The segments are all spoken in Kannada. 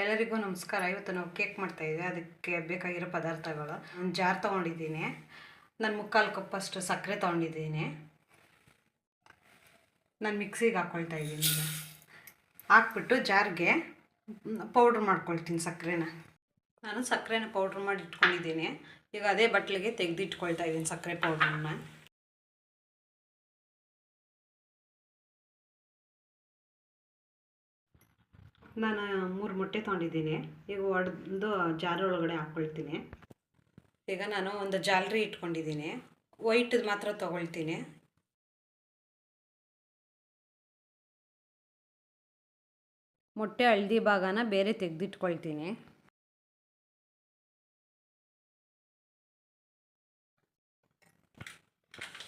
ಎಲ್ಲರಿಗೂ ನಮಸ್ಕಾರ. ಇವತ್ತು ನಾವು ಕೇಕ್ ಮಾಡ್ತಾಯಿದ್ವಿ ಅದಕ್ಕೆ ಬೇಕಾಗಿರೋ ಪದಾರ್ಥಗಳು ಒಂದು ಜಾರ್ ತೊಗೊಂಡಿದ್ದೀನಿ. ನಾನು ಮುಕ್ಕಾಲು ಕಪ್ಪಷ್ಟು ಸಕ್ಕರೆ ತೊಗೊಂಡಿದ್ದೀನಿ. ನಾನು ಮಿಕ್ಸಿಗೆ ಹಾಕ್ಕೊಳ್ತಾ ಇದ್ದೀನಿ ಈಗ. ಹಾಕ್ಬಿಟ್ಟು ಜಾರ್ಗೆ ಪೌಡ್ರ್ ಮಾಡ್ಕೊಳ್ತೀನಿ ಸಕ್ಕರೆನ. ನಾನು ಸಕ್ಕರೆನ ಪೌಡ್ರ್ ಮಾಡಿ ಇಟ್ಕೊಂಡಿದ್ದೀನಿ. ಈಗ ಅದೇ ಬಟ್ಲಿಗೆ ತೆಗೆದಿಟ್ಕೊಳ್ತಾ ಇದ್ದೀನಿ ಸಕ್ಕರೆ ಪೌಡ್ರನ್ನ. ನಾನು ಮೂರು ಮೊಟ್ಟೆ ತೊಗೊಂಡಿದ್ದೀನಿ. ಈಗ ಒಡೆದು ಜಾರ್ ಒಳಗಡೆ ಹಾಕ್ಕೊಳ್ತೀನಿ ಈಗ ನಾನು ಒಂದು ಜಾಲರಿ ಇಟ್ಕೊಂಡಿದ್ದೀನಿ. ವೈಟ್ ಮಾತ್ರ ತೊಗೊಳ್ತೀನಿ. ಮೊಟ್ಟೆ ಹಳದಿ ಭಾಗನ ಬೇರೆ ತೆಗೆದಿಟ್ಕೊಳ್ತೀನಿ.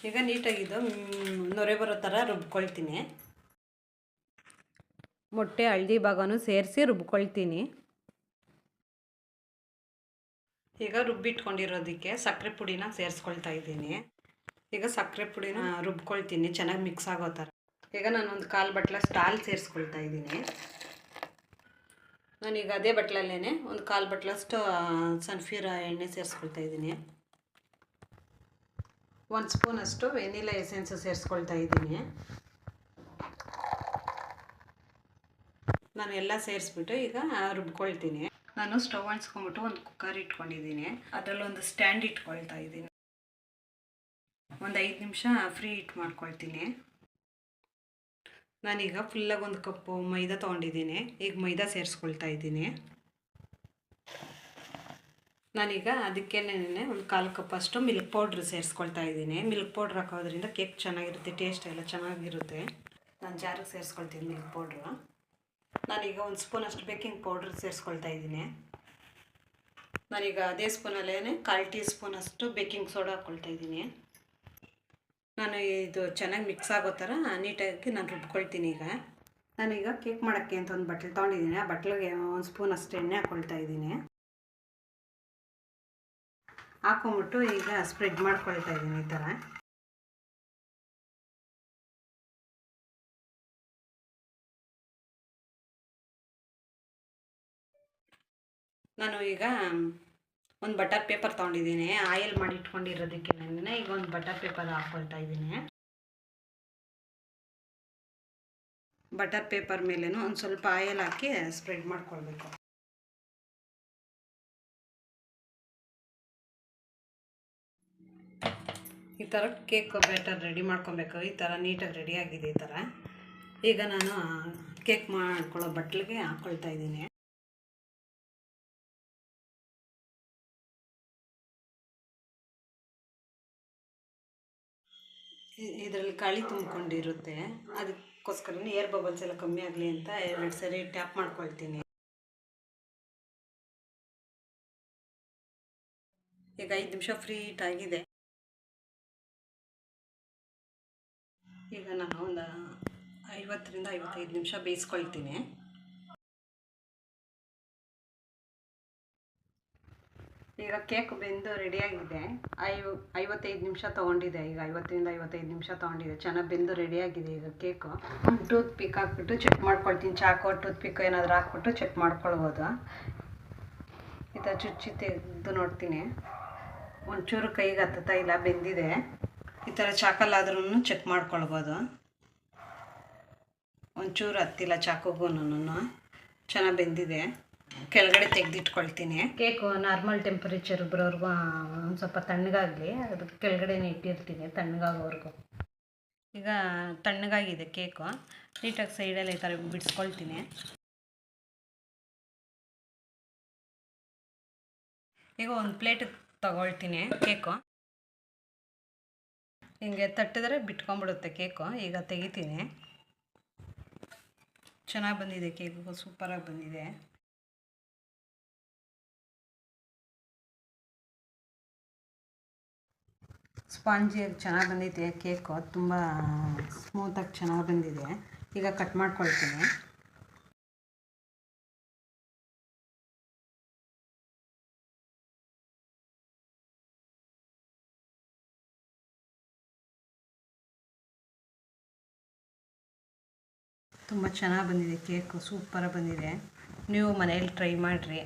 ಈಗ ನೀಟಾಗಿದ್ದು ನೊರೆ ಬರೋ ಥರ ರುಬ್ಕೊಳ್ತೀನಿ. ಮೊಟ್ಟೆ, ಹಳದಿ ಭಾಗನೂ ಸೇರಿಸಿ ರುಬ್ಕೊಳ್ತೀನಿ. ಈಗ ರುಬ್ಬಿಟ್ಕೊಂಡಿರೋದಕ್ಕೆ ಸಕ್ಕರೆ ಪುಡಿನ ಸೇರಿಸ್ಕೊಳ್ತಾ ಇದ್ದೀನಿ. ಈಗ ಸಕ್ಕರೆ ಪುಡಿನ ರುಬ್ಕೊಳ್ತೀನಿ, ಚೆನ್ನಾಗಿ ಮಿಕ್ಸ್ ಆಗೋ ಥರ. ಈಗ ನಾನು ಒಂದು ಕಾಲು ಬಟ್ಲಷ್ಟು ಹಾಲು ಸೇರಿಸ್ಕೊಳ್ತಾ ಇದ್ದೀನಿ. ನಾನೀಗ ಅದೇ ಬಟ್ಲಲ್ಲೇ ಒಂದು ಕಾಲು ಬಟ್ಲಷ್ಟು ಸನ್ಫೀರ ಎಣ್ಣೆ ಸೇರಿಸ್ಕೊಳ್ತಾ ಇದ್ದೀನಿ. ಒಂದು ಸ್ಪೂನಷ್ಟು ವೆನಿಲಾ ಎಸೆನ್ಸ್ ಸೇರಿಸ್ಕೊಳ್ತಾ ಇದ್ದೀನಿ. ನಾನು ಎಲ್ಲ ಸೇರಿಸ್ಬಿಟ್ಟು ಈಗ ರುಬ್ಕೊಳ್ತೀನಿ. ನಾನು ಸ್ಟವ್ ಅಣಿಸ್ಕೊಂಬಿಟ್ಟು ಒಂದು ಕುಕ್ಕರ್ ಇಟ್ಕೊಂಡಿದ್ದೀನಿ. ಅದರಲ್ಲೊಂದು ಸ್ಟ್ಯಾಂಡ್ ಇಟ್ಕೊಳ್ತಾ ಇದ್ದೀನಿ. ಒಂದು ಐದು ನಿಮಿಷ ಫ್ರೀ ಇಟ್ ಮಾಡ್ಕೊಳ್ತೀನಿ. ನಾನೀಗ ಫುಲ್ಲಾಗಿ ಒಂದು ಕಪ್ಪು ಮೈದಾ ತೊಗೊಂಡಿದ್ದೀನಿ. ಈಗ ಮೈದಾ ಸೇರಿಸ್ಕೊಳ್ತಾ ಇದ್ದೀನಿ. ನಾನೀಗ ಅದಕ್ಕೇನೆ ಒಂದು ಕಾಲು ಕಪ್ ಅಷ್ಟು ಮಿಲ್ಕ್ ಪೌಡ್ರ್ ಸೇರಿಸ್ಕೊಳ್ತಾ ಇದ್ದೀನಿ. ಮಿಲ್ಕ್ ಪೌಡ್ರ್ ಹಾಕೋದ್ರಿಂದ ಕೇಕ್ ಚೆನ್ನಾಗಿರುತ್ತೆ ಟೇಸ್ಟ್ ಎಲ್ಲ ಚೆನ್ನಾಗಿರುತ್ತೆ. ನಾನು ಜಾರಿಗೆ ಸೇರಿಸ್ಕೊಳ್ತೀನಿ ಮಿಲ್ಕ್ ಪೌಡ್ರು ನಾನೀಗ ಒಂದು ಸ್ಪೂನಷ್ಟು ಬೇಕಿಂಗ್ ಪೌಡ್ರ್ ಸೇರಿಸ್ಕೊಳ್ತಾ ಇದ್ದೀನಿ. ನಾನೀಗ ಅದೇ ಸ್ಪೂನಲ್ಲೇ ಕಾಲು ಟೀ ಸ್ಪೂನಷ್ಟು ಬೇಕಿಂಗ್ ಸೋಡಾ ಹಾಕ್ಕೊಳ್ತಾ ಇದ್ದೀನಿ. ನಾನು ಇದು ಚೆನ್ನಾಗಿ ಮಿಕ್ಸ್ ಆಗೋ ಥರ ನೀಟಾಗಿ ನಾನು ರುಬ್ಕೊಳ್ತೀನಿ ಈಗ. ನಾನೀಗ ಕೇಕ್ ಮಾಡೋಕ್ಕೆ ಅಂತ ಒಂದು ಬಟ್ಲು ತೊಗೊಂಡಿದ್ದೀನಿ. ಆ ಬಟ್ಲಿಗೆ ಒಂದು ಸ್ಪೂನ್ ಅಷ್ಟು ಎಣ್ಣೆ ಹಾಕ್ಕೊಳ್ತಾ ಇದ್ದೀನಿ. ಹಾಕೊಂಬಿಟ್ಟು ಈಗ ಸ್ಪ್ರೆಡ್ ಮಾಡ್ಕೊಳ್ತಾ ಇದ್ದೀನಿ ಈ ಥರ. ನಾನು ಈಗ ಒಂದು ಬಟರ್ ಪೇಪರ್ ತೊಗೊಂಡಿದ್ದೀನಿ. ಆಯಿಲ್ ಮಾಡಿ ಇಟ್ಕೊಂಡಿರೋದಕ್ಕೆ ನಾನು ಈಗ ಒಂದು ಬಟರ್ ಪೇಪರ್ ಹಾಕ್ಕೊಳ್ತಾ ಇದ್ದೀನಿ. ಬಟರ್ ಪೇಪರ್ ಮೇಲೇನು ಒಂದು ಸ್ವಲ್ಪ ಆಯಿಲ್ ಹಾಕಿ ಸ್ಪ್ರೆಡ್ ಮಾಡ್ಕೊಳ್ಬೇಕು. ಈ ಥರ ಕೇಕ್ ಬ್ಯಾಟರ್ ರೆಡಿ ಮಾಡ್ಕೊಬೇಕು ಈ ಥರ ನೀಟಾಗಿ ರೆಡಿಯಾಗಿದೆ ಈ ಥರ. ಈಗ ನಾನು ಕೇಕ್ ಮಾಡ್ಕೊಳ್ಳೋ ಬಟ್ಲಿಗೆ ಹಾಕ್ಕೊಳ್ತಾ ಇದ್ದೀನಿ. ಇದರಲ್ಲಿ ಗಾಳಿ ತುಂಬಿಕೊಂಡಿರುತ್ತೆ. ಅದಕ್ಕೋಸ್ಕರ ಏರ್ ಬಬಲ್ಸ್ ಎಲ್ಲ ಕಮ್ಮಿ ಆಗಲಿ ಅಂತ ಎರಡು ಸರಿ ಟ್ಯಾಪ್ ಮಾಡ್ಕೊಳ್ತೀನಿ. ಈಗ ಐದು ನಿಮಿಷ ಫ್ರೀ ಆಗಿದೆ. ಈಗ ನಾನು ಒಂದು ಐವತ್ತರಿಂದ ಐವತ್ತೈದು ನಿಮಿಷ ಬೇಯಿಸ್ಕೊಳ್ತೀನಿ. ಈಗ ಕೇಕ್ ಬೆಂದು ರೆಡಿಯಾಗಿದೆ ಐವ ಐವತ್ತೈದು ನಿಮಿಷ ತೊಗೊಂಡಿದೆ. ಈಗ ಐವತ್ತರಿಂದ ಐವತ್ತೈದು ನಿಮಿಷ ತೊಗೊಂಡಿದೆ. ಚೆನ್ನಾಗಿ ಬೆಂದು ರೆಡಿಯಾಗಿದೆ ಈಗ ಕೇಕು. ಟೂತ್ ಪಿಕ್ ಹಾಕ್ಬಿಟ್ಟು ಚೆಕ್ ಮಾಡ್ಕೊಳ್ತೀನಿ. ಚಾಕೋ ಟೂತ್ ಪಿಕ್ ಏನಾದರೂ ಹಾಕ್ಬಿಟ್ಟು ಚೆಕ್ ಮಾಡ್ಕೊಳ್ಬೋದು. ಈ ಥರ ಚುಚ್ಚಿ ತೆಗೆದು ನೋಡ್ತೀನಿ. ಒಂಚೂರು ಕೈಗೆ ಹತ್ತುತ್ತಾ ಇಲ್ಲ ಬೆಂದಿದೆ. ಈ ಥರ ಚಾಕಲ್ಲಾದ್ರೂ ಚೆಕ್ ಮಾಡ್ಕೊಳ್ಬೋದು. ಒಂಚೂರು ಹತ್ತಿಲ್ಲ ಚಾಕುಗೂ ಚೆನ್ನಾಗಿ ಬೆಂದಿದೆ. ಕೆಳಗಡೆ ತೆಗೆದಿಟ್ಕೊಳ್ತೀನಿ. ಕೇಕು ನಾರ್ಮಲ್ ಟೆಂಪರೇಚರ್ ಬರೋರ್ಗು ಒಂದು ಸ್ವಲ್ಪ ತಣ್ಣಗಾಗಲಿ, ಅದಕ್ಕೆ ಕೆಳಗಡೆ ಇಟ್ಟಿರ್ತೀನಿ ತಣ್ಣಗಾಗೋವರೆಗೂ. ಈಗ ತಣ್ಣಗಾಗಿದೆ ಕೇಕು. ನೀಟಾಗಿ ಸೈಡಲ್ಲಿ ಈ ಥರ ಬಿಡಿಸ್ಕೊಳ್ತೀನಿ. ಈಗ ಒಂದು ಪ್ಲೇಟ್ ತಗೊಳ್ತೀನಿ ಕೇಕು. ಹಿಂಗೆ ತಟ್ಟಿದ್ರೆ ಬಿಟ್ಕೊಂಬಿಡುತ್ತೆ ಕೇಕು. ಈಗ ತೆಗಿತೀನಿ. ಚೆನ್ನಾಗಿ ಬಂದಿದೆ ಕೇಕು, ಸೂಪರಾಗಿ ಬಂದಿದೆ. ಸ್ಪಾಂಜಿಯಾಗಿ ಚೆನ್ನಾಗಿ ಬಂದಿದೆ ಕೇಕು ತುಂಬ ಸ್ಮೂತಾಗಿ ಚೆನ್ನಾಗಿ ಬಂದಿದೆ. ಈಗ ಕಟ್ ಮಾಡ್ಕೊಳ್ತೀನಿ. ತುಂಬ ಚೆನ್ನಾಗಿ ಬಂದಿದೆ ಕೇಕು ಸೂಪರಾಗಿ ಬಂದಿದೆ. ನೀವು ಮನೆಯಲ್ಲಿ ಟ್ರೈ ಮಾಡಿರಿ.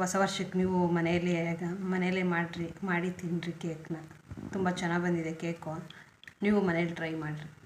ಹೊಸ ವರ್ಷಕ್ಕೆ ನೀವು ಮನೆಯಲ್ಲಿ, ಮನೆಯಲ್ಲೇ ಮಾಡಿರಿ, ಮಾಡಿ ತಿನ್ನಿರಿ ಕೇಕ್ನ. ತುಂಬ ಚೆನ್ನಾಗಿ ಬಂದಿದೆ ಕೇಕು. ನೀವು ಮನೇಲಿ ಟ್ರೈ ಮಾಡಿರಿ.